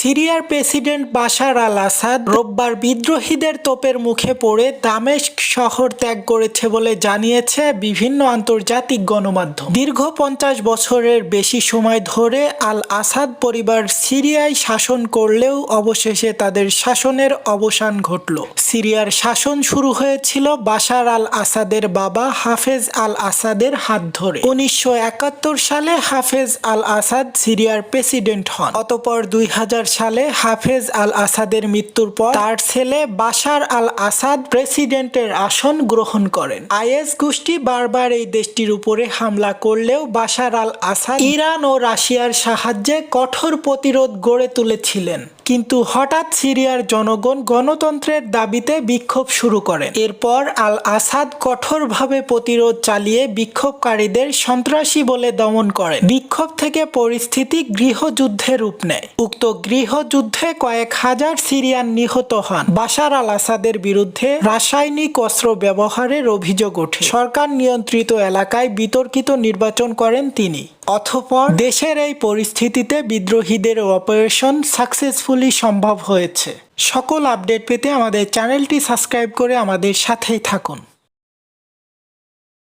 সিরিয়ার president Bashar al Asad রোববার বিদ্রোহীদের তোপের মুখে পড়ে দামেস্ক শহর ত্যাগ করেছে বলে জানিয়েছে বিভিন্ন আন্তর্জাতিক গণমাধ্যম। দীর্ঘ পঞ্চাশ বছরের বেশি সময় ধরে আল আসাদ পরিবার সিরিয়ায় শাসন করলেও অবশেষে তাদের শাসনের অবসান ঘটল। সিরিয়ার শাসন শুরু হয়েছিল বাশার আল আসাদের বাবা হাফেজ আল আসাদের হাত ধরে। উনিশশো একাত্তর সালে হাফেজ আল আসাদ সিরিয়ার প্রেসিডেন্ট হন। অতপর দুই হাজার সালে হাফেজ আল আসাদের মৃত্যুর পর তার ছেলে বাশার আল আসাদ প্রেসিডেন্টের আসন গ্রহণ করেন। আইএস গোষ্ঠী বারবার এই দেশটির উপরে হামলা করলেও বাশার আল আসাদ ইরান ও রাশিয়ার সাহায্যে কঠোর প্রতিরোধ গড়ে তুলেছিলেন। কিন্তু হঠাৎ সিরিয়ার জনগণ গণতন্ত্রের দাবিতে বিক্ষোভ শুরু করেন এরপর আল আসাদ কঠোরভাবে প্রতিরোধ চালিয়ে বিক্ষোভকারীদের সন্ত্রাসী বলে দমন করে। বিক্ষোভ থেকে পরিস্থিতি গৃহযুদ্ধে রূপ নেয়। উক্ত গৃহযুদ্ধে কয়েক হাজার সিরিয়ান নিহত হন। বাশার আল আসাদের বিরুদ্ধে রাসায়নিক অস্ত্র ব্যবহারের অভিযোগ ওঠে। সরকার নিয়ন্ত্রিত এলাকায় বিতর্কিত নির্বাচন করেন তিনি। অথপর দেশের এই পরিস্থিতিতে বিদ্রোহীদের অপারেশন সাকসেসফুলি সম্ভব হয়েছে। সকল আপডেট পেতে আমাদের চ্যানেলটি সাবস্ক্রাইব করে আমাদের সাথেই থাকুন।